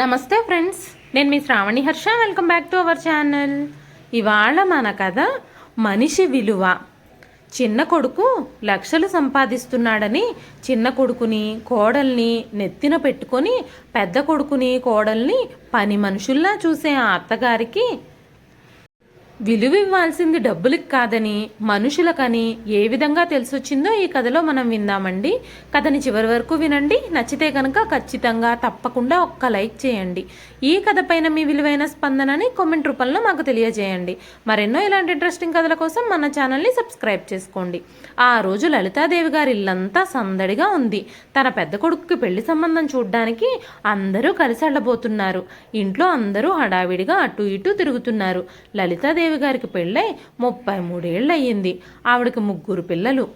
నమస్తే ఫ్రెండ్స్ నేను మీ Sravani Harsha. Welcome back to our channel. ఇవాళ మన కథ మనిషి విలువ. చిన్న కొడుకు లక్షలు సంపాదిస్తున్నాడని చిన్న కొడుకుని కోడల్ని నెత్తిన పెట్టుకొని పెద్ద కొడుకుని కోడల్ని పని మనుషుల్లా చూసే ఆ అత్తగారికి విలువ ఇవ్వాల్సింది డబ్బులకి కాదని మనుషులకని ఏ విధంగా తెలిసొచ్చిందో ఈ కథలో మనం విందామండి. కథని చివరి వరకు వినండి. నచ్చితే కనుక ఖచ్చితంగా తప్పకుండా ఒక్క లైక్ చేయండి. ఈ కథ పైన మీ విలువైన స్పందనని కామెంట్ రూపంలో మాకు తెలియజేయండి. మరెన్నో ఇలాంటి ఇంట్రెస్టింగ్ కథల కోసం మన ఛానల్ని సబ్స్క్రైబ్ చేసుకోండి. ఆ రోజు లలితాదేవి గారి ఇల్లంతా సందడిగా ఉంది. తన పెద్ద కొడుకుకి పెళ్ళి సంబంధం చూడ్డానికి అందరూ కలిసి వెళ్ళబోతున్నారు ఇంట్లో అందరూ హడావిడిగా అటు ఇటు తిరుగుతున్నారు. లలితాదేవి గారికి పెళ్ళై ముప్పై మూడేళ్ళు అయ్యింది ఆవిడకి ముగ్గురు పిల్లలు.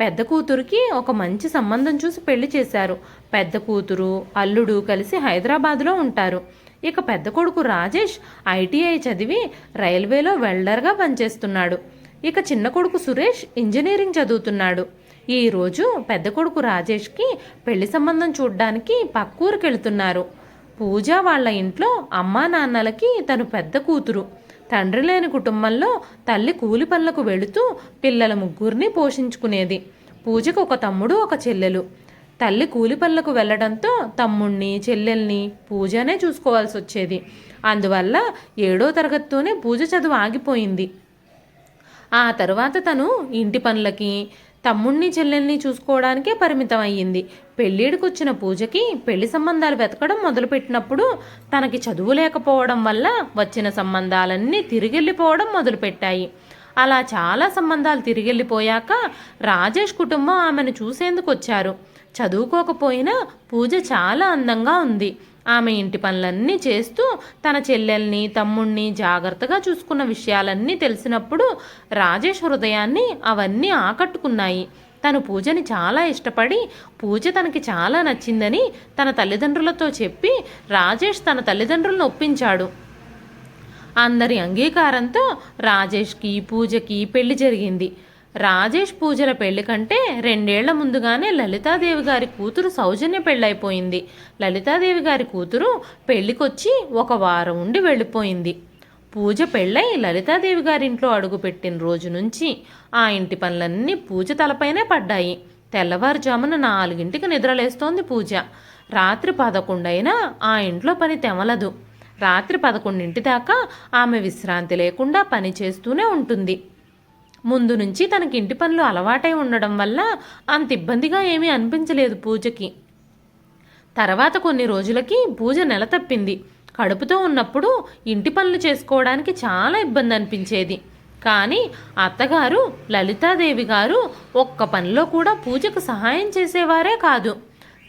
పెద్ద కూతురికి ఒక మంచి సంబంధం చూసి పెళ్ళి చేశారు. పెద్ద కూతురు అల్లుడు కలిసి హైదరాబాద్లో ఉంటారు. ఇక పెద్ద కొడుకు రాజేష్ ఐటీఐ చదివి రైల్వేలో వెల్డర్గా పనిచేస్తున్నాడు. ఇక చిన్న కొడుకు సురేష్ ఇంజనీరింగ్ చదువుతున్నాడు. ఈరోజు పెద్ద కొడుకు రాజేష్కి పెళ్ళి సంబంధం చూడ్డానికి పక్కూరికి వెళ్తున్నారు పూజ వాళ్ళ ఇంట్లో అమ్మా నాన్నలకి తను పెద్ద కూతురు. తండ్రి లేని కుటుంబంలో తల్లి కూలి పనులకు వెళుతూ పిల్లల ముగ్గురిని పోషించుకునేది. పూజకు ఒక తమ్ముడు ఒక చెల్లెలు. తల్లి కూలి పనులకు వెళ్ళడంతో తమ్ముణ్ణి చెల్లెల్ని పూజనే చూసుకోవాల్సి వచ్చేది. అందువల్ల ఏడో తరగతితోనే పూజ చదువు ఆగిపోయింది. ఆ తర్వాత తను ఇంటి పనులకి తమ్ముణ్ణి చెల్లెల్ని చూసుకోవడానికే పరిమితం అయ్యింది పెళ్ళిడికి వచ్చిన పూజకి పెళ్ళి సంబంధాలు వెతకడం మొదలుపెట్టినప్పుడు తనకి చదువు లేకపోవడం వల్ల వచ్చిన సంబంధాలన్నీ తిరిగెళ్ళిపోవడం మొదలుపెట్టాయి. అలా చాలా సంబంధాలు తిరిగెళ్ళిపోయాక రాజేష్ కుటుంబం ఆమెను చూసేందుకు వచ్చారు చదువుకోకపోయినా పూజ చాలా అందంగా ఉంది. ఆమె ఇంటి పనులన్నీ చేస్తూ తన చెల్లెల్ని తమ్ముణ్ణి జాగ్రత్తగా చూసుకున్న విషయాలన్నీ తెలిసినప్పుడు రాజేష్ హృదయాన్ని అవన్నీ ఆకట్టుకున్నాయి. తను పూజని చాలా ఇష్టపడి పూజ తనకి చాలా నచ్చిందని తన తల్లిదండ్రులతో చెప్పి రాజేష్ తన తల్లిదండ్రులను ఒప్పించాడు. అందరి అంగీకారంతో రాజేష్కి పూజకి పెళ్ళి జరిగింది. రాజేష్ పూజల పెళ్ళి కంటే రెండేళ్ళ ముందుగానే లలితాదేవి గారి కూతురు సౌజన్య పెళ్ళైపోయింది. లలితాదేవి గారి కూతురు పెళ్ళికొచ్చి ఒక వారం ఉండి వెళ్ళిపోయింది. పూజ పెళ్ళై లలితాదేవి గారింట్లో అడుగుపెట్టిన రోజు నుంచి ఆ ఇంటి పనులన్నీ పూజ తలపైనే పడ్డాయి. తెల్లవారుజామున నాలుగింటికి నిద్రలేస్తోంది పూజ. రాత్రి పదకొండైనా ఆ ఇంట్లో పని తెమలదు. రాత్రి పదకొండింటి దాకా ఆమె విశ్రాంతి లేకుండా పని చేస్తూనే ఉంటుంది. ముందు నుంచి తనకి ఇంటి పనులు అలవాటై ఉండడం వల్ల అంత ఇబ్బందిగా ఏమీ అనిపించలేదు పూజకి. తర్వాత కొన్ని రోజులకి పూజ నెల తప్పింది కడుపుతో ఉన్నప్పుడు ఇంటి పనులు చేసుకోవడానికి చాలా ఇబ్బంది అనిపించేది. కానీ అత్తగారు లలితాదేవి గారు ఒక్క పనిలో కూడా పూజకు సహాయం చేసేవారే కాదు.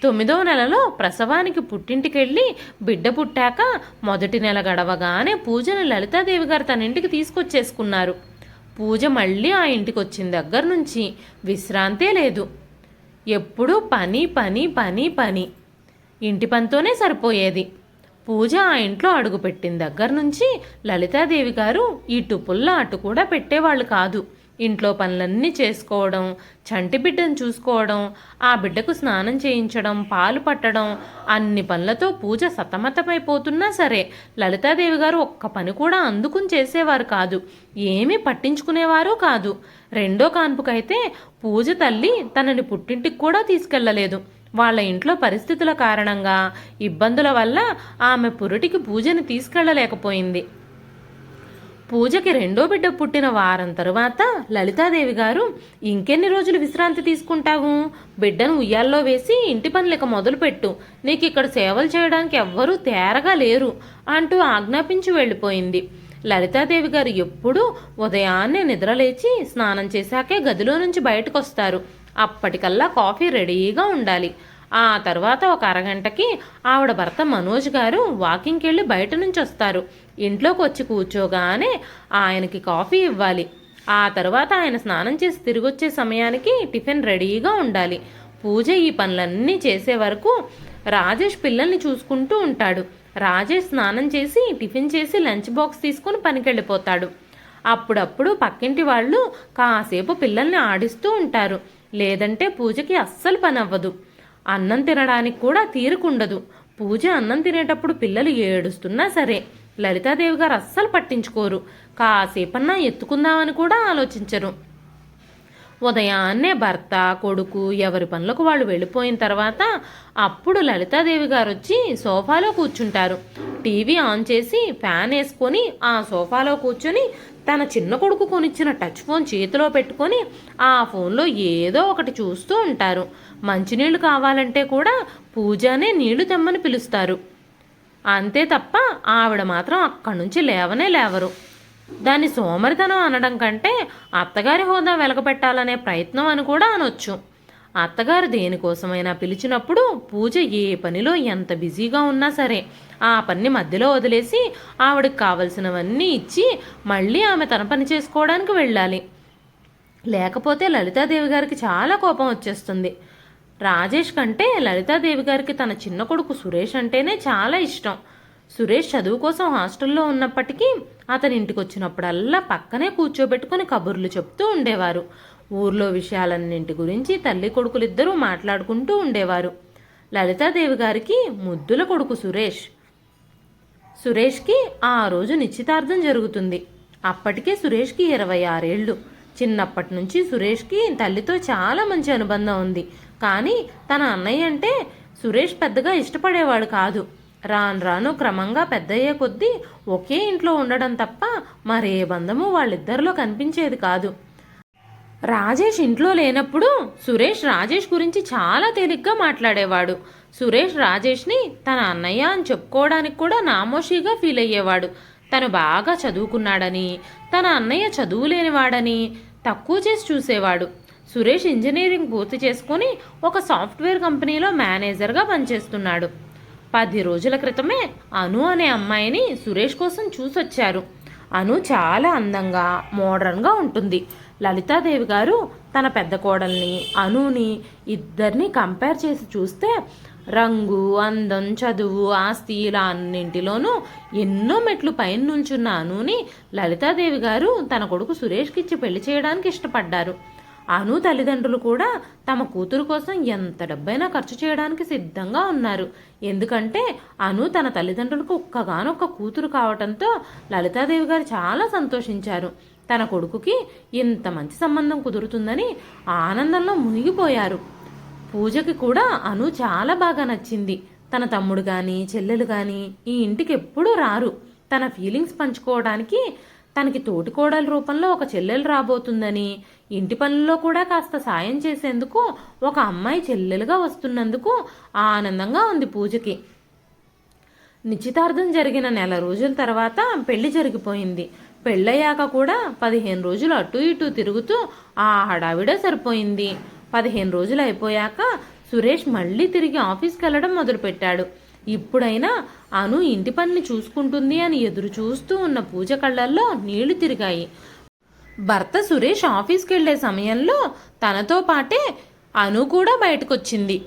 తొమ్మిదవ నెలలో ప్రసవానికి పుట్టింటికెళ్ళి బిడ్డ పుట్టాక మొదటి నెల గడవగానే పూజను లలితాదేవి గారు తన ఇంటికి తీసుకొచ్చేసుకున్నారు. పూజ మళ్ళీ ఆ ఇంటికి వచ్చిన దగ్గర నుంచి విశ్రాంతే లేదు. ఎప్పుడూ పని పని పని పని. ఇంటి పనితోనే సరిపోయేది. పూజ ఆ ఇంట్లో అడుగుపెట్టిన దగ్గర నుంచి లలితాదేవి గారు ఈ పుల్ల అటు కూడా పెట్టేవాళ్ళు కాదు. ఇంట్లో పనులన్నీ చేసుకోవడం చంటి బిడ్డను చూసుకోవడం ఆ బిడ్డకు స్నానం చేయించడం పాలు పట్టడం అన్ని పనులతో పూజ సతమతమైపోతున్నా సరే లలితాదేవి గారు ఒక్క పని కూడా అందుకుని చేసేవారు కాదు. ఏమీ పట్టించుకునేవారు కాదు. రెండో కాన్పుకైతే పూజ తల్లి తనని పుట్టింటికి కూడా తీసుకెళ్ళలేదు. వాళ్ళ ఇంట్లో పరిస్థితుల కారణంగా ఇబ్బందుల వల్ల ఆమె పురుటికి పూజని తీసుకెళ్ళలేకపోయింది. పూజకి రెండో బిడ్డ పుట్టిన వారం తరువాత లలితాదేవి గారు ఇంకెన్ని రోజులు విశ్రాంతి తీసుకుంటావు? బిడ్డను ఉయ్యాల్లో వేసి ఇంటి పనులక మొదలుపెట్టు. నీకు ఇక్కడ సేవలు చేయడానికి ఎవ్వరూ తేరగా లేరు అంటూ ఆజ్ఞాపించి వెళ్ళిపోయింది. లలితాదేవి గారు ఎప్పుడూ ఉదయాన్నే నిద్రలేచి స్నానం చేశాకే గదిలో నుంచి బయటకు వస్తారు అప్పటికల్లా కాఫీ రెడీగా ఉండాలి. ఆ తర్వాత ఒక అరగంటకి ఆవిడ భర్త మనోజ్ గారు వాకింగ్కి వెళ్ళి బయట నుంచి వస్తారు. ఇంట్లోకి వచ్చి కూర్చోగానే ఆయనకి కాఫీ ఇవ్వాలి. ఆ తర్వాత ఆయన స్నానం చేసి తిరిగి వచ్చే సమయానికి టిఫిన్ రెడీగా ఉండాలి. పూజ ఈ పనులన్నీ చేసే వరకు రాజేష్ పిల్లల్ని చూసుకుంటూ ఉంటాడు. రాజేష్ స్నానం చేసి టిఫిన్ చేసి లంచ్ బాక్స్ తీసుకుని పనికెళ్ళిపోతాడు. అప్పుడప్పుడు పక్కింటి వాళ్ళు కాసేపు పిల్లల్ని ఆడిస్తూ ఉంటారు. లేదంటే పూజకి అస్సలు పని అవ్వదు అన్నం తినడానికి కూడా తీరుకుండదు. పూజ అన్నం తినేటప్పుడు పిల్లలు ఏడుస్తున్నా సరే లలితాదేవి గారు అస్సలు పట్టించుకోరు. కాసేపన్నా ఎత్తుకుందామని కూడా ఆలోచించరు. ఉదయాన్నే భర్త కొడుకు ఎవరి పనులకు వాళ్ళు వెళ్ళిపోయిన తర్వాత అప్పుడు లలితాదేవి గారు వచ్చి సోఫాలో కూర్చుంటారు. టీవీ ఆన్ చేసి ఫ్యాన్ వేసుకొని ఆ సోఫాలో కూర్చొని తన చిన్న కొడుకు కొనిచ్చిన టచ్ ఫోన్ చేతిలో పెట్టుకొని ఆ ఫోన్లో ఏదో ఒకటి చూస్తూ ఉంటారు. మంచినీళ్ళు కావాలంటే కూడా పూజానే నీళ్ళు తెమ్మని పిలుస్తారు. అంతే తప్ప ఆవిడ మాత్రం అక్కడి నుంచి లేవనే లేవరు. దాన్ని సోమరితనం అనడం కంటే అత్తగారి హోదా వెలగపెట్టాలనే ప్రయత్నం అని కూడా అనొచ్చు. అత్తగారు దేనికోసమైనా పిలిచినప్పుడు పూజ ఏ పనిలో ఎంత బిజీగా ఉన్నా సరే ఆ పని మధ్యలో వదిలేసి ఆవిడకి కావలసినవన్నీ ఇచ్చి మళ్ళీ ఆమె తన పని చేసుకోవడానికి వెళ్ళాలి. లేకపోతే లలితాదేవి గారికి చాలా కోపం వచ్చేస్తుంది. రాజేష్ కంటే లలితాదేవి గారికి తన చిన్న కొడుకు సురేష్ అంటేనే చాలా ఇష్టం. సురేష్ చదువు కోసం హాస్టల్లో ఉన్నప్పటికీ అతని ఇంటికి వచ్చినప్పుడల్లా పక్కనే కూర్చోబెట్టుకుని కబుర్లు చెప్తూ ఉండేవారు. ఊర్లో విషయాలన్నింటి గురించి తల్లి కొడుకులిద్దరూ మాట్లాడుకుంటూ ఉండేవారు. లలితాదేవి గారికి ముద్దుల కొడుకు సురేష్ సురేష్కి ఆ రోజు నిశ్చితార్థం జరుగుతుంది. అప్పటికే సురేష్కి ఇరవై ఆరేళ్ళు. చిన్నప్పటి నుంచి సురేష్కి తల్లితో చాలా మంచి అనుబంధం ఉంది. కానీ తన అన్నయ్య అంటే సురేష్ పెద్దగా ఇష్టపడేవాడు కాదు. రాను రాను క్రమంగా పెద్దయ్యే కొద్దీ ఒకే ఇంట్లో ఉండడం తప్ప మరే బంధము వాళ్ళిద్దరిలో కనిపించేది కాదు. రాజేష్ ఇంట్లో లేనప్పుడు సురేష్ రాజేష్ గురించి చాలా తేలిగ్గా మాట్లాడేవాడు. సురేష్ రాజేష్ని తన అన్నయ్య అని చెప్పుకోవడానికి కూడా నామోషిగా ఫీల్ అయ్యేవాడు. తను బాగా చదువుకున్నాడని తన అన్నయ్య చదువులేనివాడని తక్కువ చేసి చూసేవాడు. సురేష్ ఇంజనీరింగ్ పూర్తి చేసుకుని ఒక సాఫ్ట్వేర్ కంపెనీలో మేనేజర్గా పనిచేస్తున్నాడు. పది రోజుల క్రితమే అను అనే అమ్మాయిని సురేష్ కోసం చూసొచ్చారు. అను చాలా అందంగా మోడర్న్గా ఉంటుంది. లలితాదేవి గారు తన పెద్ద కోడల్ని అనుని ఇద్దరిని కంపేర్ చేసి చూస్తే రంగు అందం చదువు ఆస్తి ఇలా అన్నింటిలోనూ ఎన్నో మెట్లు పైన నుంచున్న అనుని లలితాదేవి గారు తన కొడుకు సురేష్కి ఇచ్చి పెళ్ళి చేయడానికి ఇష్టపడ్డారు. అను తల్లిదండ్రులు కూడా తమ కూతురు కోసం ఎంత డబ్బైనా ఖర్చు చేయడానికి సిద్ధంగా ఉన్నారు. ఎందుకంటే అను తన తల్లిదండ్రులకు ఒక్కగానొక్క కూతురు కావటంతో లలితాదేవి గారు చాలా సంతోషించారు. తన కొడుకుకి ఇంత మంచి సంబంధం కుదురుతుందని ఆనందంలో మునిగిపోయారు. పూజకి కూడా అను చాలా బాగా నచ్చింది. తన తమ్ముడు కానీ చెల్లెలు కానీ ఈ ఇంటికి ఎప్పుడూ రారు. తన ఫీలింగ్స్ పంచుకోవడానికి తనకి తోటికోడల రూపంలో ఒక చెల్లెలు రాబోతుందని ఇంటి పనుల్లో కూడా కాస్త సాయం చేసేందుకు ఒక అమ్మాయి చెల్లెలుగా వస్తున్నందుకు ఆనందంగా ఉంది పూజకి. నిశ్చితార్థం జరిగిన నెల రోజుల తర్వాత పెళ్ళి జరిగిపోయింది. పెళ్ళయ్యాక కూడా పదిహేను రోజులు అటు ఇటు తిరుగుతూ ఆ హడావిడే సరిపోయింది. పదిహేను రోజులు అయిపోయాక సురేష్ మళ్ళీ తిరిగి ఆఫీస్కి వెళ్ళడం మొదలుపెట్టాడు. ఇప్పుడైనా అను ఇంటి పనిని చూసుకుంటుంది అని ఎదురు చూస్తూ ఉన్న పూజ కళ్ళల్లో నీళ్ళు తిరిగాయి. భర్త సురేష్ ఆఫీస్కి వెళ్ళే సమయంలో తనతో పాటే అను కూడా బయటకొచ్చింది.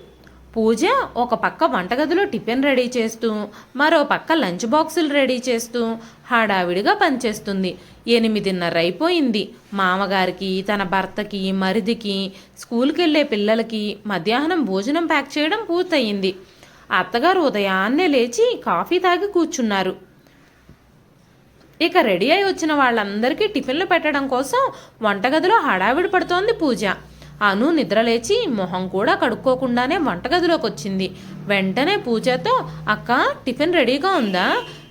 పూజ ఒక పక్క వంటగదిలో టిఫిన్ రెడీ చేస్తూ మరో పక్క లంచ్ బాక్సులు రెడీ చేస్తూ హడావిడిగా పనిచేస్తుంది. ఎనిమిదిన్నర అయిపోయింది. మామగారికి తన భర్తకి మరిదికి స్కూల్కి వెళ్ళే పిల్లలకి మధ్యాహ్నం భోజనం ప్యాక్ చేయడం పూర్తయింది. అత్తగారు ఉదయాన్నే లేచి కాఫీ తాగి కూర్చున్నారు. ఇక రెడీ అయి వచ్చిన వాళ్ళందరికీ టిఫిన్లు పెట్టడం కోసం వంటగదిలో హడావిడి పడుతోంది పూజ. అను నిద్రలేచి మొహం కూడా కడుక్కోకుండానే వంటగదిలోకి వచ్చింది వెంటనే పూజతో అక్క టిఫిన్ రెడీగా ఉందా?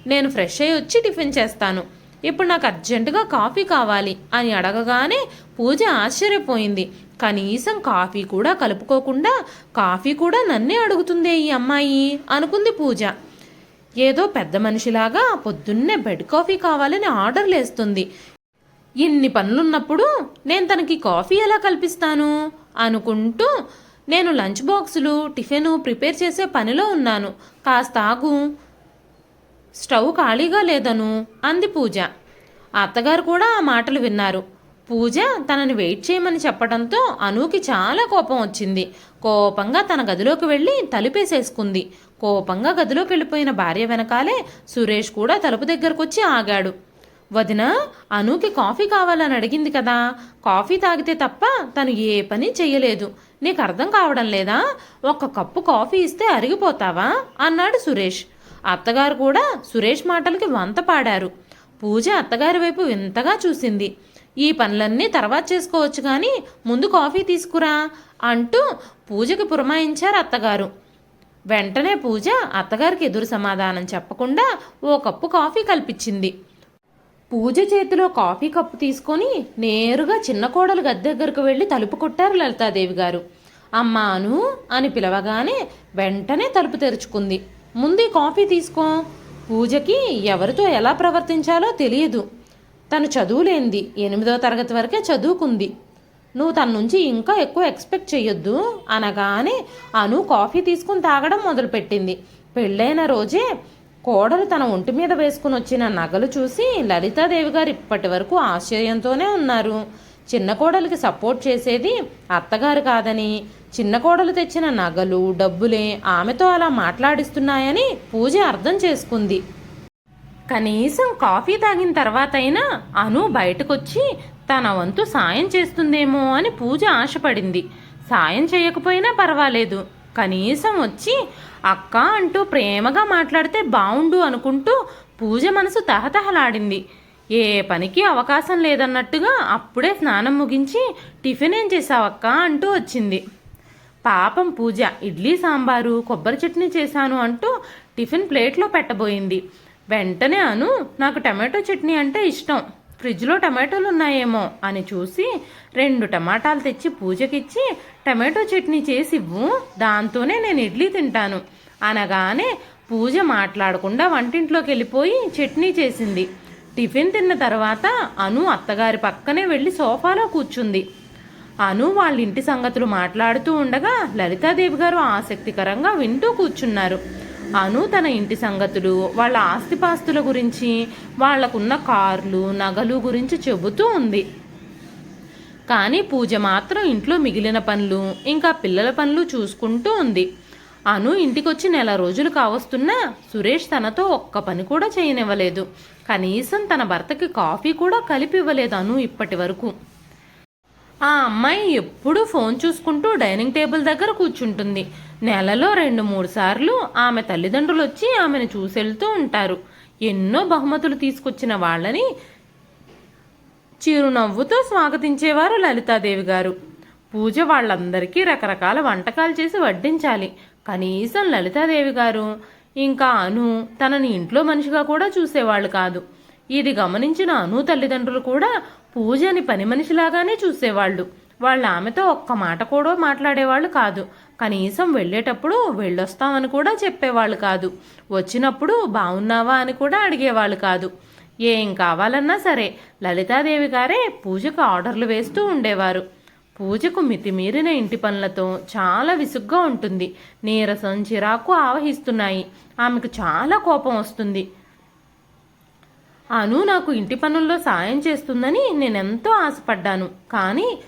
నేను ఫ్రెష్ అయ్యి వచ్చి టిఫిన్ చేస్తాను. ఇప్పుడు నాకు అర్జెంటుగా కాఫీ కావాలి అని అడగగానే పూజ ఆశ్చర్యపోయింది. కనీసం కాఫీ కూడా కలుపుకోకుండా కాఫీ కూడా నన్నే అడుగుతుందే ఈ అమ్మాయి అనుకుంది పూజ. ఏదో పెద్ద మనిషిలాగా పొద్దున్నే బెడ్ కాఫీ కావాలని ఆర్డర్లు వేస్తుంది ఇన్ని పనులున్నప్పుడు నేను తనకి కాఫీ ఎలా కల్పిస్తాను? అనుకుంటూ నేను లంచ్ బాక్సులు టిఫిన్ ప్రిపేర్ చేసే పనిలో ఉన్నాను. కాస్త ఆగు. స్టవ్ ఖాళీగా లేదను అంది పూజ. అత్తగారు కూడా ఆ మాటలు విన్నారు. పూజ తనని వెయిట్ చేయమని చెప్పడంతో అనూకి చాలా కోపం వచ్చింది. కోపంగా తన గదిలోకి వెళ్ళి తలుపేసేసుకుంది. కోపంగా గదిలోకి వెళ్ళిపోయిన భార్య వెనకాలే సురేష్ కూడా తలుపు దగ్గరకు వచ్చి ఆగాడు. వదిన అనుకి కాఫీ కావాలని అడిగింది కదా. కాఫీ తాగితే తప్ప తను ఏ పని చెయ్యలేదు. నీకు అర్థం కావడం లేదా? ఒక్క కప్పు కాఫీ ఇస్తే అరిగిపోతావా? అన్నాడు సురేష్. అత్తగారు కూడా సురేష్ మాటలకి వంత పాడారు. పూజ అత్తగారి వైపు వింతగా చూసింది. ఈ పనులన్నీ తర్వాత చేసుకోవచ్చు కానీ ముందు కాఫీ తీసుకురా అంటూ పూజకి పురమాయించారు అత్తగారు. వెంటనే పూజ అత్తగారికి ఎదురు సమాధానం చెప్పకుండా ఓ కప్పు కాఫీ కల్పించింది. పూజ చేతిలో కాఫీ కప్పు తీసుకొని నేరుగా చిన్న కోడలు గది దగ్గరకు వెళ్ళి తలుపు కొట్టారు లలితాదేవి గారు. అమ్మా అను అని పిలవగానే వెంటనే తలుపు తెరుచుకుంది. ముందు కాఫీ తీసుకో. పూజకి ఎవరితో ఎలా ప్రవర్తించాలో తెలియదు. తను చదువులేంది. ఎనిమిదో తరగతి వరకే చదువుకుంది. నువ్వు తన నుంచి ఇంకా ఎక్కువ ఎక్స్పెక్ట్ చేయొద్దు అనగానే అను కాఫీ తీసుకుని తాగడం మొదలుపెట్టింది. పెళ్ళైన రోజే కోడలు తన ఒంటి మీద వేసుకుని వచ్చిన నగలు చూసి లలితాదేవి గారు ఇప్పటి వరకు ఆశ్చర్యంతోనే ఉన్నారు. చిన్న కోడలికి సపోర్ట్ చేసేది అత్తగారు కాదని చిన్న కోడలు తెచ్చిన నగలు డబ్బులే ఆమెతో అలా మాట్లాడిస్తున్నాయని పూజ అర్థం చేసుకుంది. కనీసం కాఫీ తాగిన తర్వాతైనా అను బయటకొచ్చి తన వంతు సాయం చేస్తుందేమో అని పూజ ఆశపడింది. సాయం చేయకపోయినా పర్వాలేదు. కనీసం వచ్చి అక్క అంటూ ప్రేమగా మాట్లాడితే బావుండు అనుకుంటూ పూజ మనసు తహతహలాడింది. ఏ పనికి అవకాశం లేదన్నట్టుగా అప్పుడే స్నానం ముగించి టిఫిన్ ఏం చేసావక్క అంటూ వచ్చింది. పాపం పూజ ఇడ్లీ సాంబారు కొబ్బరి చట్నీ చేశాను అంటూ టిఫిన్ ప్లేట్లో పెట్టబోయింది. వెంటనే అను నాకు టమాటో చట్నీ అంటే ఇష్టం. ఫ్రిడ్జ్లో టమాటోలు ఉన్నాయేమో అని చూసి రెండు టమాటాలు తెచ్చి పూజకిచ్చి టమాటో చట్నీ చేసి ఇవ్వు దాంతోనే నేను ఇడ్లీ తింటాను అనగానే పూజ మాట్లాడకుండా వంటింట్లోకి వెళ్ళిపోయి చట్నీ చేసింది. టిఫిన్ తిన్న తర్వాత అను అత్తగారి పక్కనే వెళ్ళి సోఫాలో కూర్చుంది. అను వాళ్ళ ఇంటి సంగతులు మాట్లాడుతూ ఉండగా లలితాదేవి గారు ఆసక్తికరంగా వింటూ కూర్చున్నారు. అను తన ఇంటి సంగతులు వాళ్ళ ఆస్తిపాస్తుల గురించి వాళ్ళకున్న కార్లు నగలు గురించి చెబుతూ ఉంది. కానీ పూజ మాత్రం ఇంట్లో మిగిలిన పనులు ఇంకా పిల్లల పనులు చూసుకుంటూ ఉంది. అను ఇంటికొచ్చి నెల రోజులు కావస్తున్నా సురేష్ తనతో ఒక్క పని కూడా చేయనివ్వలేదు. కనీసం తన భర్తకి కాఫీ కూడా కలిపి ఇవ్వలేదు అను ఇప్పటి వరకు ఆ అమ్మాయి ఎప్పుడూ ఫోన్ చూసుకుంటూ డైనింగ్ టేబుల్ దగ్గర కూర్చుంటుంది. నెలలో రెండు మూడు సార్లు ఆమె తల్లిదండ్రులు వచ్చి ఆమెను చూసెళ్తూ ఉంటారు. ఎన్నో బహుమతులు తీసుకొచ్చిన వాళ్ళని చిరునవ్వుతో స్వాగతించేవారు లలితాదేవి గారు. పూజ వాళ్ళందరికీ రకరకాల వంటకాలు చేసి వడ్డించాలి. కనీసం లలితాదేవి గారు ఇంకా అను తనని ఇంట్లో మనిషిగా కూడా చూసేవాళ్ళు కాదు. ఇది గమనించిన అను తల్లిదండ్రులు కూడా పూజని పని మనిషిలాగానే చూసేవాళ్ళు. వాళ్ళు ఆమెతో ఒక్క మాట కూడా మాట్లాడేవాళ్ళు కాదు. కనీసం వెళ్ళేటప్పుడు వెళ్ళొస్తామని కూడా చెప్పేవాళ్ళు కాదు. వచ్చినప్పుడు బాగున్నావా అని కూడా అడిగేవాళ్ళు కాదు. ఏం కావాలన్నా సరే లలితాదేవి గారే పూజకు ఆర్డర్లు వేస్తూ ఉండేవారు. పూజకు మితిమీరిన ఇంటి పనులతో చాలా విసుగ్గా ఉంటుంది. నీరసం చిరాకు ఆవహిస్తున్నాయి. ఆమెకు చాలా కోపం వస్తుంది. అను నాకు ఇంటి పనుల్లో సాయం చేస్తుందని నేనెంతో ఆశపడ్డాను. కానీ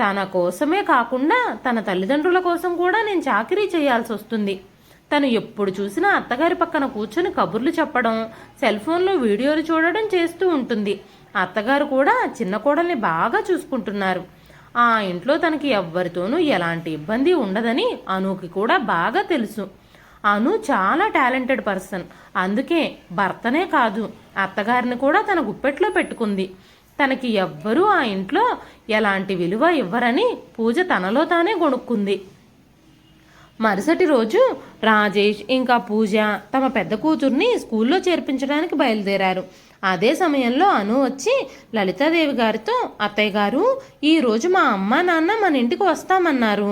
తన కోసమే కాకుండా తన తల్లిదండ్రుల కోసం కూడా నేను చాకరీ చేయాల్సి వస్తుంది. తను ఎప్పుడు చూసినా అత్తగారి పక్కన కూర్చొని కబుర్లు చెప్పడం సెల్ ఫోన్లో వీడియోలు చూడడం చేస్తూ ఉంటుంది. అత్తగారు కూడా చిన్న కోడల్ని బాగా చూసుకుంటున్నారు. ఆ ఇంట్లో తనకి ఎవ్వరితోనూ ఎలాంటి ఇబ్బంది ఉండదని అనుకి కూడా బాగా తెలుసు. అను చాలా టాలెంటెడ్ పర్సన్. అందుకే భర్తనే కాదు అత్తగారిని కూడా తన గుప్పెట్లో పెట్టుకుంది. తనకి ఎవ్వరూ ఆ ఇంట్లో ఎలాంటి విలువ ఇవ్వరని పూజ తనలో తానే గొణుక్కుంది. మరుసటి రోజు రాజేష్ ఇంకా పూజ తమ పెద్ద కూతుర్ని స్కూల్లో చేర్పించడానికి బయలుదేరారు. అదే సమయంలో అను వచ్చి లలితాదేవి గారితో అత్తయ్య గారు ఈరోజు మా అమ్మ నాన్న మన ఇంటికి వస్తామన్నారు.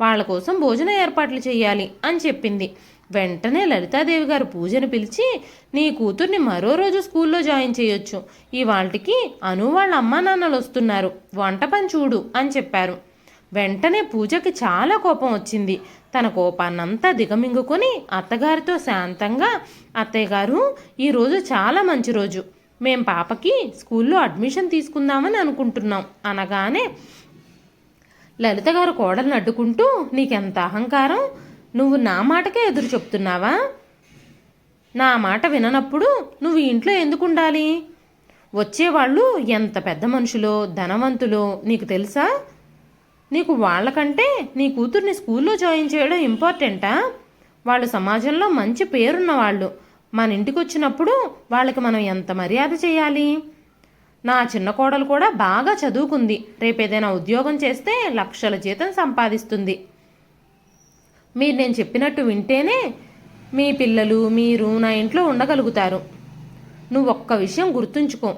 వాళ్ళ కోసం భోజన ఏర్పాట్లు చేయాలి అని చెప్పింది. వెంటనే లలితాదేవి గారు పూజను పిలిచి నీ కూతుర్ని మరో రోజు స్కూల్లో జాయిన్ చేయొచ్చు. ఇవాళకి అను వాళ్ళ అమ్మా నాన్నలు వస్తున్నారు. వంట పని చూడు అని చెప్పారు. వెంటనే పూజకి చాలా కోపం వచ్చింది. తన కోపాన్నంతా దిగమింగుకొని అత్తగారితో శాంతంగా అత్తయ్య గారు ఈరోజు చాలా మంచి రోజు. మేం పాపకి స్కూల్లో అడ్మిషన్ తీసుకుందామని అనుకుంటున్నాం అనగానే లలిత గారు కోడలను అడ్డుకుంటూ నీకెంత అహంకారం? నువ్వు నా మాటకే ఎదురు చెప్తున్నావా? నా మాట విననప్పుడు నువ్వు ఇంట్లో ఎందుకు ఉండాలి? వచ్చేవాళ్ళు ఎంత పెద్ద మనుషులో ధనవంతులో నీకు తెలుసా? నీకు వాళ్ళకంటే నీ కూతుర్ని స్కూల్లో జాయిన్ చేయడం ఇంపార్టెంటా? వాళ్ళు సమాజంలో మంచి పేరున్న వాళ్ళు మన ఇంటికి వచ్చినప్పుడు వాళ్ళకి మనం ఎంత మర్యాద చేయాలి? నా చిన్న కోడలు కూడా బాగా చదువుకుంది. రేపేదైనా ఉద్యోగం చేస్తే లక్షల జీతం సంపాదిస్తుంది. మీరు నేను చెప్పినట్టు వింటేనే మీ పిల్లలు మీరు నా ఇంట్లో ఉండగలుగుతారు. నువ్వు ఒక్క విషయం గుర్తుంచుకో.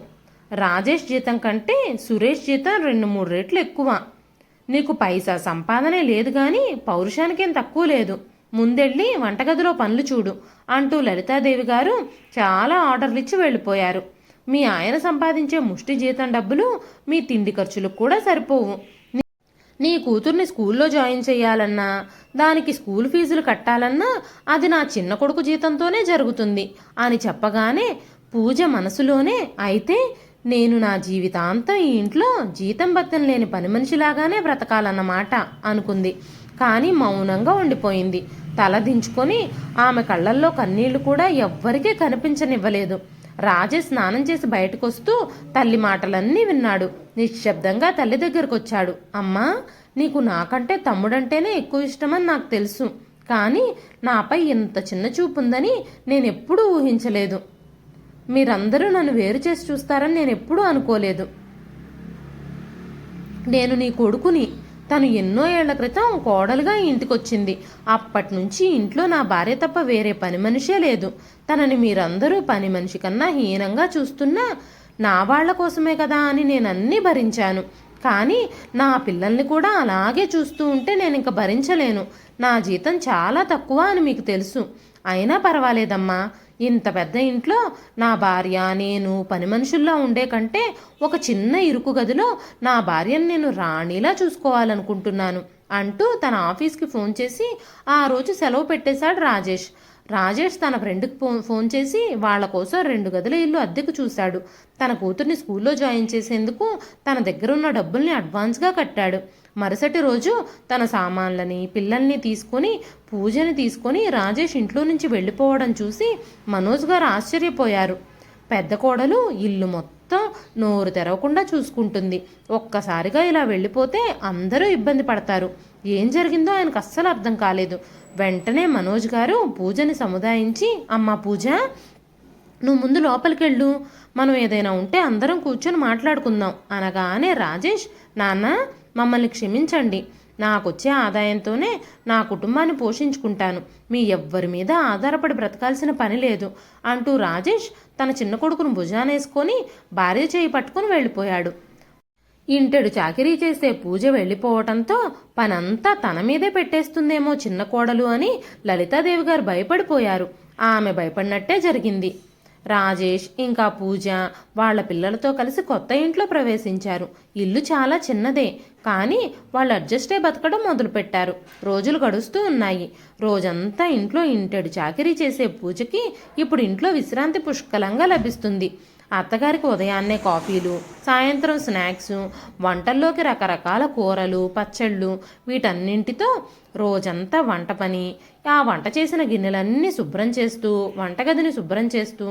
రాజేష్ జీతం కంటే సురేష్ జీతం రెండు మూడు రెట్లు ఎక్కువ. నీకు పైసా సంపాదనే లేదు కానీ పౌరుషానికేం తక్కువ లేదు. ముందెళ్ళి వంటగదిలో పనులు చూడు అంటూ లలితాదేవి గారు చాలా ఆర్డర్లు ఇచ్చి వెళ్ళిపోయారు. మీ ఆయన సంపాదించే ముష్టి జీతం డబ్బులు మీ తిండి ఖర్చులకు కూడా సరిపోవు. నీ కూతుర్ని స్కూల్లో జాయిన్ చేయాలన్నా దానికి స్కూల్ ఫీజులు కట్టాలన్నా అది నా చిన్న కొడుకు జీతంతోనే జరుగుతుంది అని చెప్పగానే పూజ మనసులోనే అయితే నేను నా జీవితాంతం ఈ ఇంట్లో జీతం బత్తం లేని పని మనిషిలాగానే బ్రతకాలన్నమాట అనుకుంది. కానీ మౌనంగా ఉండిపోయింది. తల దించుకొని ఆమె కళ్ళల్లో కన్నీళ్ళు కూడా ఎవ్వరికీ కనిపించనివ్వలేదు. రాజే స్నానం చేసి బయటకు వస్తూ తల్లి మాటలన్నీ విన్నాడు. నిశ్శబ్దంగా తల్లి దగ్గరకు వచ్చాడు అమ్మా నీకు నాకంటే తమ్ముడంటేనే ఎక్కువ ఇష్టమని నాకు తెలుసు. కానీ నాపై ఇంత చిన్న చూపు ఉందని నేను ఎప్పుడూ ఊహించలేదు. మీరందరూ నన్ను వేరు చేసి చూస్తారని నేను ఎప్పుడూ అనుకోలేదు. నేను నీ కొడుకుని తను ఎన్నో ఏళ్ళ క్రితం కోడలుగా ఇంటికొచ్చింది. అప్పటి నుంచి ఇంట్లో నా భార్య తప్ప వేరే పని మనిషే లేదు. తనని మీరందరూ పని మనిషి కన్నా హీనంగా చూస్తున్నా నా వాళ్ళ కోసమే కదా అని నేను అన్నీ భరించాను. కానీ నా పిల్లల్ని కూడా అలాగే చూస్తూ ఉంటే నేను ఇంక భరించలేను. నా జీతం చాలా తక్కువ అని మీకు తెలుసు. అయినా పర్వాలేదమ్మా. ఇంత పెద్ద ఇంట్లో నా భార్య నేను పని మనుషుల్లో ఉండే కంటే ఒక చిన్న ఇరుకు గదిలో నా భార్యను నేను రాణిలా చూసుకోవాలనుకుంటున్నాను అంటూ తన ఆఫీస్కి ఫోన్ చేసి ఆ రోజు సెలవు పెట్టేశాడు రాజేష్. రాజేష్ తన ఫ్రెండ్కి ఫోన్ ఫోన్ చేసి వాళ్ళ కోసం రెండు గదుల ఇల్లు అద్దెకు చూశాడు. తన కూతుర్ని స్కూల్లో జాయిన్ చేసేందుకు తన దగ్గర ఉన్న డబ్బుల్ని అడ్వాన్స్గా కట్టాడు. మరుసటి రోజు తన సామాన్లని పిల్లల్ని తీసుకొని పూజని తీసుకొని రాజేష్ ఇంట్లో నుంచి వెళ్ళిపోవడం చూసి మనోజ్ గారు ఆశ్చర్యపోయారు. పెద్ద కోడలు ఇల్లు మొత్తం నోరు తెరవకుండా చూసుకుంటుంది. ఒక్కసారిగా ఇలా వెళ్ళిపోతే అందరూ ఇబ్బంది పడతారు. ఏం జరిగిందో ఆయనకు అస్సలు అర్థం కాలేదు. వెంటనే మనోజ్ గారు పూజని సముదాయించి అమ్మ పూజ నువ్వు ముందు లోపలికి వెళ్ళు మనం ఏదైనా ఉంటే అందరం కూర్చొని మాట్లాడుకుందాం. అనగానే రాజేష్ నాన్న మమ్మల్ని క్షమించండి. నాకొచ్చే ఆదాయంతోనే నా కుటుంబాన్ని పోషించుకుంటాను. మీ ఎవ్వరి మీద ఆధారపడి బ్రతకాల్సిన పని లేదు. అంటూ రాజేష్ తన చిన్న కొడుకును భుజానేసుకొని భార్య చేయి పట్టుకుని వెళ్ళిపోయాడు. ఇంటెడు చాకిరీ చేసే పూజ వెళ్ళిపోవటంతో పనంతా తన మీదే పెట్టేస్తుందేమో చిన్న కోడలు అని లలితాదేవి గారు భయపడిపోయారు. ఆమె భయపడినట్టే జరిగింది. రాజేష్ ఇంకా పూజ వాళ్ళ పిల్లలతో కలిసి కొత్త ఇంట్లో ప్రవేశించారు. ఇల్లు చాలా చిన్నదే కానీ వాళ్ళు అడ్జస్టే బతకడం మొదలుపెట్టారు. రోజులు గడుస్తూ ఉన్నాయి. రోజంతా ఇంట్లో ఇంటెడు చాకిరీ చేసే పూజకి ఇప్పుడు ఇంట్లో విశ్రాంతి పుష్కలంగా లభిస్తుంది. అత్తగారికి ఉదయాన్నే కాఫీలు సాయంత్రం స్నాక్స్ వంటల్లోకి రకరకాల కూరలు పచ్చళ్ళు వీటన్నింటితో రోజంతా వంట పని. ఆ వంట చేసిన గిన్నెలన్నీ శుభ్రం చేస్తూ వంటగదిని శుభ్రం చేస్తూ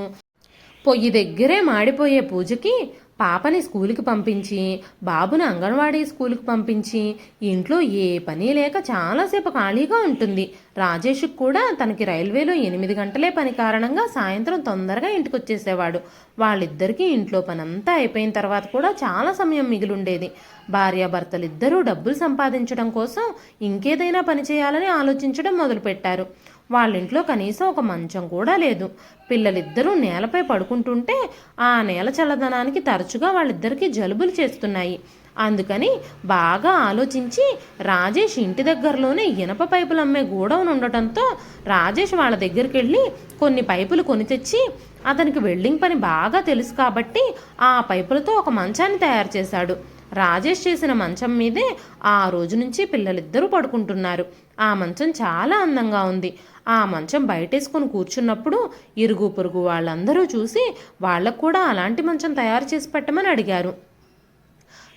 పొయ్యి దగ్గరే మాడిపోయే పూజకి పాపని స్కూల్కి పంపించి బాబుని అంగన్వాడీ స్కూల్కి పంపించి ఇంట్లో ఏ పని లేక చాలాసేపు ఖాళీగా ఉంటుంది. రాజేష్కి కూడా తనకి రైల్వేలో ఎనిమిది గంటలే పని కారణంగా సాయంత్రం తొందరగా ఇంటికి వచ్చేసేవాడు వాళ్ళిద్దరికీ ఇంట్లో పనంతా అయిపోయిన తర్వాత కూడా చాలా సమయం మిగిలుండేది. భార్యాభర్తలిద్దరూ డబ్బులు సంపాదించడం కోసం ఇంకేదైనా పని చేయాలని ఆలోచించడం మొదలుపెట్టారు. వాళ్ళింట్లో కనీసం ఒక మంచం కూడా లేదు. పిల్లలిద్దరూ నేలపై పడుకుంటుంటే ఆ నేల చల్లదనానికి తరచుగా వాళ్ళిద్దరికీ జలుబులు చేస్తున్నాయి. అందుకని బాగా ఆలోచించి రాజేష్ ఇంటి దగ్గరలోనే ఇనప పైపులు అమ్మే గోడౌన్ ఉండటంతో రాజేష్ వాళ్ళ దగ్గరికి వెళ్ళి కొన్ని పైపులు కొని తెచ్చి అతనికి వెల్డింగ్ పని బాగా తెలుసు కాబట్టి ఆ పైపులతో ఒక మంచాన్ని తయారు చేశాడు. రాజేష్ చేసిన మంచం మీదే ఆ రోజు నుంచి పిల్లలిద్దరూ పడుకుంటున్నారు. ఆ మంచం చాలా అందంగా ఉంది. ఆ మంచం బయటేసుకొని కూర్చున్నప్పుడు ఇరుగు పొరుగు వాళ్ళందరూ చూసి వాళ్ళకు కూడా అలాంటి మంచం తయారు చేసి పెట్టమని అడిగారు.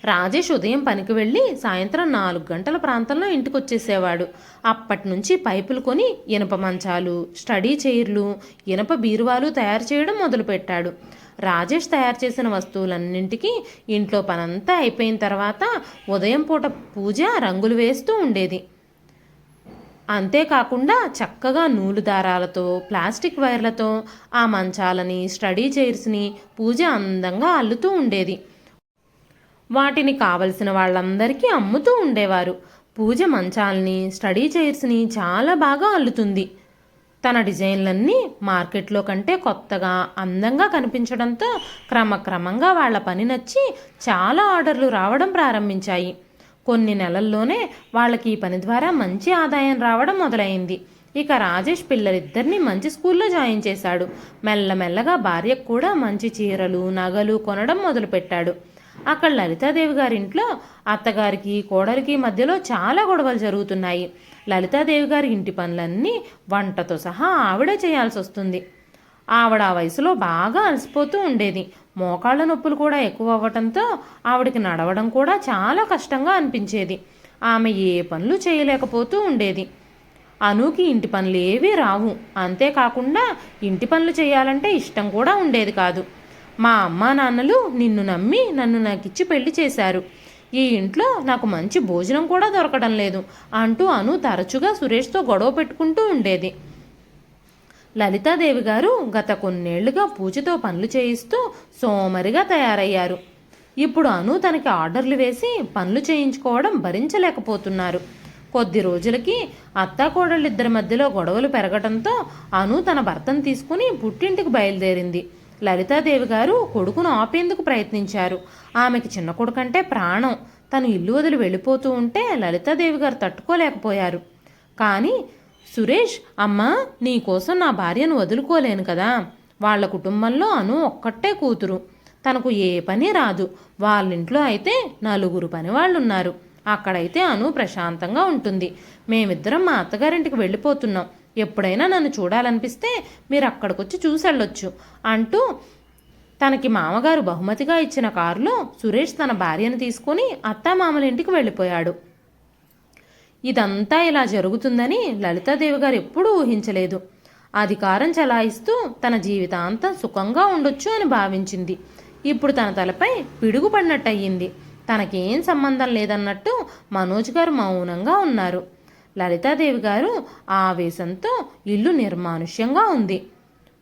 రాజేష్ ఉదయం పనికి వెళ్ళి సాయంత్రం నాలుగు గంటల ప్రాంతంలో ఇంటికి వచ్చేసేవాడు అప్పటి నుంచి పైపులు కొని ఇనప మంచాలు స్టడీ చైర్లు ఇనప బీరువాలు తయారు చేయడం మొదలుపెట్టాడు. రాజేష్ తయారు చేసిన వస్తువులన్నింటికి ఇంట్లో పనంతా అయిపోయిన తర్వాత ఉదయం పూట పూజ రంగులు వేస్తూ ఉండేది. అంతేకాకుండా చక్కగా నూలు దారాలతో ప్లాస్టిక్ వైర్లతో ఆ మంచాలని స్టడీ చైర్స్ని పూజ అందంగా అల్లుతూ ఉండేది. వాటిని కావలసిన వాళ్ళందరికీ అమ్ముతూ ఉండేవారు. పూజ మంచాలని స్టడీ చైర్స్ని చాలా బాగా అల్లుతుంది. తన డిజైన్లన్నీ మార్కెట్లో కంటే కొత్తగా అందంగా కనిపించడంతో క్రమక్రమంగా వాళ్ళ పని నచ్చి చాలా ఆర్డర్లు రావడం ప్రారంభించాయి. కొన్ని నెలల్లోనే వాళ్ళకి ఈ పని ద్వారా మంచి ఆదాయం రావడం మొదలైంది. ఇక రాజేష్ పిల్లలిద్దరినీ మంచి స్కూల్లో జాయిన్ చేశాడు. మెల్లమెల్లగా భార్యకు కూడా మంచి చీరలు నగలు కొనడం మొదలుపెట్టాడు. అక్కడ లలితాదేవి గారింట్లో అత్తగారికి కోడలికి మధ్యలో చాలా గొడవలు జరుగుతున్నాయి. లలితాదేవి గారి ఇంటి పనులన్నీ వంటతో సహా ఆవిడే చేయాల్సి వస్తుంది ఆవిడ ఆ వయసులో బాగా అలసిపోతూ ఉండేది. మోకాళ్ళ నొప్పులు కూడా ఎక్కువ అవ్వటంతో ఆవిడకి నడవడం కూడా చాలా కష్టంగా అనిపించేది. ఆమె ఏ పనులు చేయలేకపోతూ ఉండేది. అనుకి ఇంటి పనులు ఏవీ రావు. అంతేకాకుండా ఇంటి పనులు చేయాలంటే ఇష్టం కూడా ఉండేది కాదు. మా అమ్మా నాన్నలు నిన్ను నమ్మి నన్ను నాకిచ్చి పెళ్ళి చేశారు. ఈ ఇంట్లో నాకు మంచి భోజనం కూడా దొరకడం లేదు అంటూ అను తరచుగా సురేష్తో గొడవ పెట్టుకుంటూ ఉండేది. లలితాదేవి గారు గత కొన్నేళ్ళుగా పూజతో పనులు చేయిస్తూ సోమరిగా తయారయ్యారు. ఇప్పుడు అను తనకి ఆర్డర్లు వేసి పనులు చేయించుకోవడం భరించలేకపోతున్నారు. కొద్ది రోజులకి అత్తాకోడళ్ళిద్దరి మధ్యలో గొడవలు పెరగటంతో అను తన భర్తను తీసుకుని పుట్టింటికి బయలుదేరింది. లలితాదేవి గారు కొడుకును ఆపేందుకు ప్రయత్నించారు. ఆమెకి చిన్న కొడుకంటే ప్రాణం. తను ఇల్లు వదిలి వెళ్ళిపోతూ ఉంటే లలితాదేవి గారు తట్టుకోలేకపోయారు. కానీ సురేష్ అమ్మా నీకోసం నా భార్యను వదులుకోలేను కదా. వాళ్ళ కుటుంబంలో అను ఒక్కటే కూతురు. తనకు ఏ పని రాదు. వాళ్ళింట్లో అయితే నలుగురు పని వాళ్ళు ఉన్నారు అక్కడైతే అను ప్రశాంతంగా ఉంటుంది. మేమిద్దరం మా అత్తగారింటికి వెళ్ళిపోతున్నాం. ఎప్పుడైనా నన్ను చూడాలనిపిస్తే మీరు అక్కడికొచ్చి చూసి వెళ్ళొచ్చు అంటూ తనకి మామగారు బహుమతిగా ఇచ్చిన కారులో సురేష్ తన భార్యను తీసుకుని అత్తామామల ఇంటికి వెళ్ళిపోయాడు. ఇదంతా ఇలా జరుగుతుందని లలితాదేవి గారు ఎప్పుడూ ఊహించలేదు. అధికారం చలాయిస్తూ తన జీవితాంతం సుఖంగా ఉండొచ్చు అని భావించింది. ఇప్పుడు తన తలపై పిడుగు పడినట్టయింది. తనకేం సంబంధం లేదన్నట్టు మనోజ్ గారు మౌనంగా ఉన్నారు. లలితాదేవి గారు ఆవేశంతో ఇల్లు నిర్మానుష్యంగా ఉంది.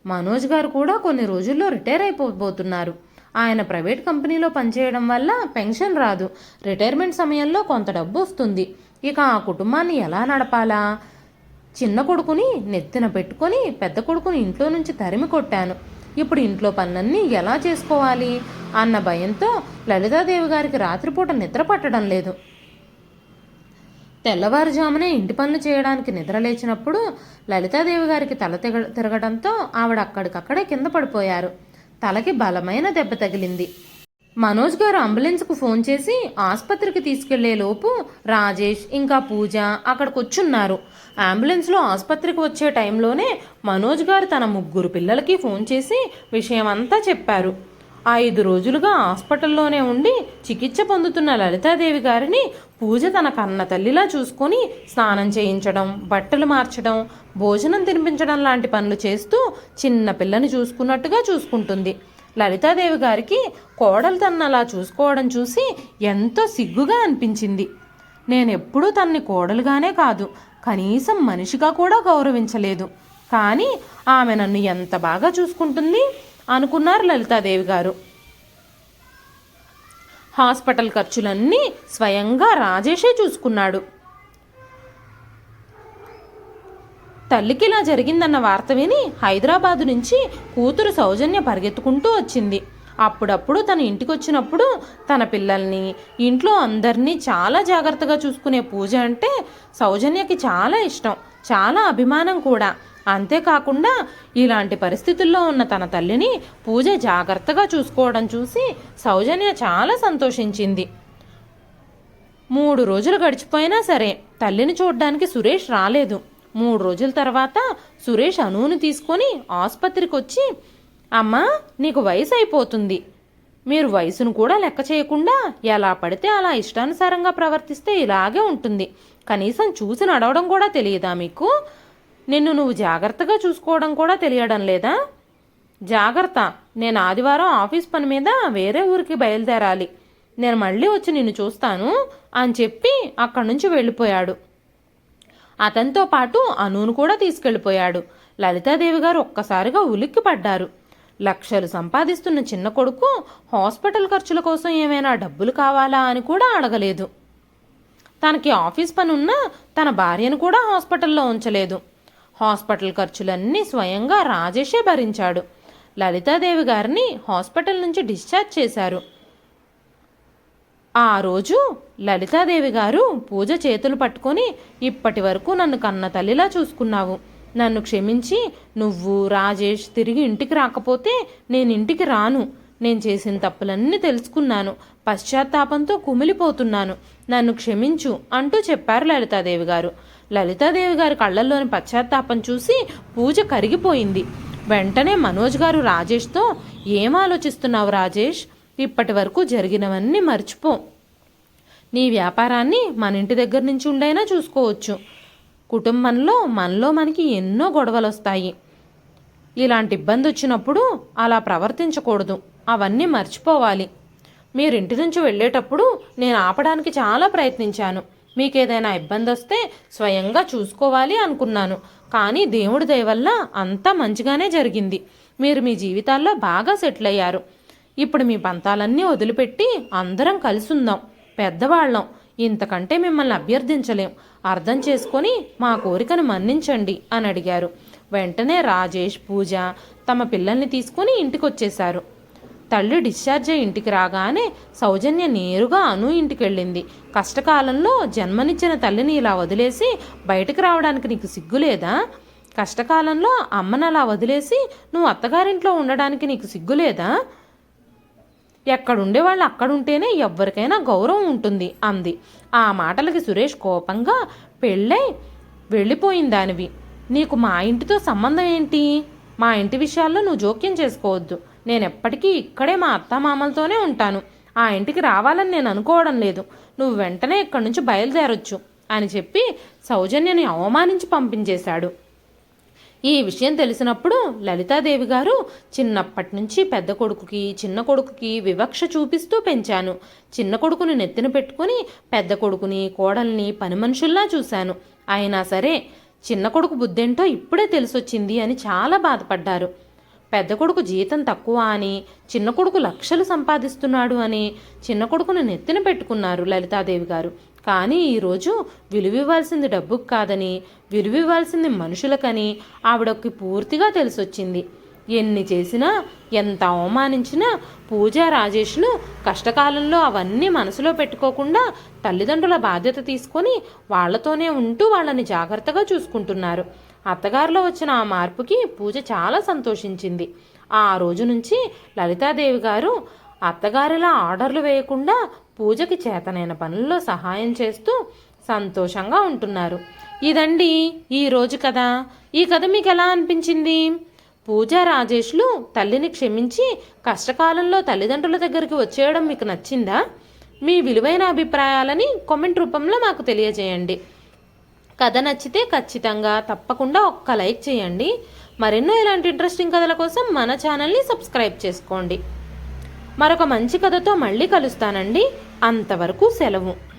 మనోజ్ గారు కూడా కొన్ని రోజుల్లో రిటైర్ అయిపోబోతున్నారు. ఆయన ప్రైవేట్ కంపెనీలో పనిచేయడం వల్ల పెన్షన్ రాదు. రిటైర్మెంట్ సమయంలో కొంత డబ్బు వస్తుంది. ఇక ఆ కుటుంబాన్ని ఎలా నడపాలా? చిన్న కొడుకుని నెత్తిన పెట్టుకొని పెద్ద కొడుకుని ఇంట్లో నుంచి తరిమి కొట్టాను. ఇప్పుడు ఇంట్లో పనులన్నీ ఎలా చేసుకోవాలి? అన్న భయంతో లలితాదేవి గారికి రాత్రిపూట నిద్ర పట్టడం లేదు. తెల్లవారుజామునే ఇంటి పనులు చేయడానికి నిద్ర లేచినప్పుడు లలితాదేవి గారికి తల తిగ తిరగడంతో ఆవిడ అక్కడికక్కడే కింద పడిపోయారు. తలకి బలమైన దెబ్బ తగిలింది. మనోజ్ గారు అంబులెన్స్కు ఫోన్ చేసి ఆసుపత్రికి తీసుకెళ్ళే లోపు రాజేష్ ఇంకా పూజ అక్కడికి వచ్చున్నారు. అంబులెన్స్లో ఆసుపత్రికి వచ్చే టైంలోనే మనోజ్ గారు తన ముగ్గురు పిల్లలకి ఫోన్ చేసి విషయమంతా చెప్పారు. ఐదు రోజులుగా హాస్పిటల్లోనే ఉండి చికిత్స పొందుతున్న లలితాదేవి గారిని పూజ తన కన్న తల్లిలా చూసుకొని స్నానం చేయించడం బట్టలు మార్చడం భోజనం తినిపించడం లాంటి పనులు చేస్తూ చిన్న పిల్లని చూసుకున్నట్టుగా చూసుకుంటుంది. లలితాదేవి గారికి కోడలు తన్ను అలా చూసుకోవడం చూసి ఎంతో సిగ్గుగా అనిపించింది. నేనెప్పుడూ తన్ని కోడలుగానే కాదు కనీసం మనిషిగా కూడా గౌరవించలేదు. కానీ ఆమె నన్ను ఎంత బాగా చూసుకుంటుంది అనుకున్నారు లలితాదేవి గారు. హాస్పిటల్ ఖర్చులన్నీ స్వయంగా రాజేషే చూసుకున్నాడు. తల్లికి ఇలా జరిగిందన్న వార్త విని హైదరాబాదు నుంచి కూతురు సౌజన్య పరిగెత్తుకుంటూ వచ్చింది. అప్పుడప్పుడు తన ఇంటికి వచ్చినప్పుడు తన పిల్లల్ని ఇంట్లో అందరినీ చాలా జాగ్రత్తగా చూసుకునే పూజ అంటే సౌజన్యకి చాలా ఇష్టం చాలా అభిమానం కూడా. అంతేకాకుండా ఇలాంటి పరిస్థితుల్లో ఉన్న తన తల్లిని పూజ జాగ్రత్తగా చూసుకోవడం చూసి సౌజన్య చాలా సంతోషించింది. మూడు రోజులు గడిచిపోయినా సరే తల్లిని చూడ్డానికి సురేష్ రాలేదు. మూడు రోజుల తర్వాత సురేష్ అనువును తీసుకొని ఆసుపత్రికి వచ్చి అమ్మా నీకు వయసు అయిపోతుంది మీరు వయసును కూడా లెక్క చేయకుండా ఎలా పడితే అలా ఇష్టానుసారంగా ప్రవర్తిస్తే ఇలాగే ఉంటుంది. కనీసం చూసి నడవడం కూడా తెలియదా మీకు? నిన్ను నువ్వు జాగ్రత్తగా చూసుకోవడం కూడా తెలియడం లేదా? జాగ్రత్త. నేను ఆదివారం ఆఫీస్ పని మీద వేరే ఊరికి బయలుదేరాలి. నేను మళ్ళీ వచ్చి నిన్ను చూస్తాను అని చెప్పి అక్కడి నుంచి వెళ్ళిపోయాడు. అతనితో పాటు అనూను కూడా తీసుకెళ్ళిపోయాడు. లలితాదేవి గారు ఒక్కసారిగా ఉలిక్కి పడ్డారు. లక్షలు సంపాదిస్తున్న చిన్న కొడుకు హాస్పిటల్ ఖర్చుల కోసం ఏమైనా డబ్బులు కావాలా అని కూడా అడగలేదు. తనకి ఆఫీస్ పని ఉన్నా తన భార్యను కూడా హాస్పిటల్లో ఉంచలేదు. హాస్పిటల్ ఖర్చులన్నీ స్వయంగా రాజేషే భరించాడు. లలితాదేవి గారిని హాస్పిటల్ నుంచి డిశ్చార్జ్ చేశారు. ఆ రోజు లలితాదేవి గారు పూజ చేతులు పట్టుకొని ఇప్పటి వరకు నన్ను కన్న తల్లిలా చూసుకున్నావు. నన్ను క్షమించి నువ్వు రాజేష్ తిరిగి ఇంటికి రాకపోతే నేను ఇంటికి రాను. నేను చేసిన తప్పులన్నీ తెలుసుకున్నాను. పశ్చాత్తాపంతో కుమిలిపోతున్నాను. నన్ను క్షమించు అంటూ చెప్పారు లలితాదేవి గారు. లలితాదేవి గారి కళ్ళల్లోని పశ్చాత్తాపం చూసి పూజ కరిగిపోయింది. వెంటనే మనోజ్ గారు రాజేష్తో ఏం ఆలోచిస్తున్నావు రాజేష్? ఇప్పటి వరకు జరిగినవన్నీ మర్చిపో. నీ వ్యాపారాన్ని మన ఇంటి దగ్గర నుంచి ఉండైనా చూసుకోవచ్చు. కుటుంబంలో మనలో మనకి ఎన్నో గొడవలు వస్తాయి ఇలాంటి ఇబ్బంది వచ్చినప్పుడు అలా ప్రవర్తించకూడదు. అవన్నీ మర్చిపోవాలి. మీరు ఇంటి నుంచి వెళ్ళేటప్పుడు నేను ఆపడానికి చాలా ప్రయత్నించాను. మీకేదైనా ఇబ్బంది వస్తే స్వయంగా చూసుకోవాలి అనుకున్నాను. కానీ దేవుడి దయవల్ల అంతా మంచిగానే జరిగింది. మీరు మీ జీవితాల్లో బాగా సెటిల్ అయ్యారు. ఇప్పుడు మీ పంతాలన్నీ వదిలిపెట్టి అందరం కలిసి ఉందాం పెద్దవాళ్ళం. ఇంతకంటే మిమ్మల్ని అభ్యర్థించలేం. అర్థం చేసుకొని మా కోరికను మన్నించండి అని అడిగారు. వెంటనే రాజేష్ పూజ తమ పిల్లల్ని తీసుకుని ఇంటికి వచ్చేశారు తల్లి డిశ్చార్జ్ అయ్యి ఇంటికి రాగానే సౌజన్య నేరుగా అను ఇంటికి వెళ్ళింది కష్టకాలంలో జన్మనిచ్చిన తల్లిని ఇలా వదిలేసి బయటకు రావడానికి నీకు సిగ్గులేదా? కష్టకాలంలో అమ్మను అలా వదిలేసి నువ్వు అత్తగారింట్లో ఉండడానికి నీకు సిగ్గులేదా? ఎక్కడుండే వాళ్ళు అక్కడుంటేనే ఎవ్వరికైనా గౌరవం ఉంటుంది అంది. ఆ మాటలకి సురేష్ కోపంగా పెళ్ళై వెళ్ళిపోయింది దానివి నీకు మా ఇంటితో సంబంధం ఏంటి? మా ఇంటి విషయాల్లో నువ్వు జోక్యం చేసుకోవద్దు. నేను ఎప్పటికీ ఇక్కడే మా అత్తమామలతోనే ఉంటాను. ఆ ఇంటికి రావాలని నేను అనుకోవడం లేదు. నువ్వు వెంటనే ఇక్కడి నుంచి బయలుదేరొచ్చు అని చెప్పి సౌజన్యని అవమానించి పంపించేశాడు. ఈ విషయం తెలిసినప్పుడు లలితాదేవి గారు చిన్నప్పటి నుంచి పెద్ద కొడుకుకి చిన్న కొడుకుకి వివక్ష చూపిస్తూ పెంచాను. చిన్న కొడుకుని నెత్తిన పెట్టుకుని పెద్ద కొడుకుని కోడల్ని పని మనుషుల్లా చూశాను. అయినా సరే చిన్న కొడుకు బుద్ధేంటో ఇప్పుడే తెలిసొచ్చింది అని చాలా బాధపడ్డారు. పెద్ద కొడుకు జీతం తక్కువ అని చిన్న కొడుకు లక్షలు సంపాదిస్తున్నాడు అని చిన్న కొడుకును నెత్తిన పెట్టుకున్నారు లలితాదేవి గారు. కానీ ఈరోజు విలువివ్వాల్సింది డబ్బుకు కాదని విలువివ్వాల్సింది మనుషులకని ఆవిడకి పూర్తిగా తెలిసొచ్చింది. ఎన్ని చేసినా ఎంత అవమానించినా పూజా రాజేష్లు కష్టకాలంలో అవన్నీ మనసులో పెట్టుకోకుండా తల్లిదండ్రుల బాధ్యత తీసుకొని వాళ్ళతోనే ఉంటూ వాళ్ళని జాగ్రత్తగా చూసుకుంటున్నారు. అత్తగారిలో వచ్చిన ఆ మార్పుకి పూజ చాలా సంతోషించింది. ఆ రోజు నుంచి లలితాదేవి గారు అత్తగారిలా ఆర్డర్లు వేయకుండా పూజకి చేతనైన పనుల్లో సహాయం చేస్తూ సంతోషంగా ఉంటున్నారు. ఇదండి ఈరోజు కథ. ఈ కథ మీకు ఎలా అనిపించింది? పూజా రాజేష్లు తల్లిని క్షమించి కష్టకాలంలో తల్లిదండ్రుల దగ్గరికి వచ్చేయడం మీకు నచ్చిందా? మీ విలువైన అభిప్రాయాలని కామెంట్ రూపంలో మాకు తెలియజేయండి. కథ నచ్చితే ఖచ్చితంగా తప్పకుండా ఒక్క లైక్ చేయండి. మరెన్నో ఇలాంటి ఇంట్రెస్టింగ్ కథల కోసం మన ఛానల్ని సబ్స్క్రైబ్ చేసుకోండి. మరొక మంచి కథతో మళ్ళీ కలుస్తానండి. అంతవరకు సెలవు.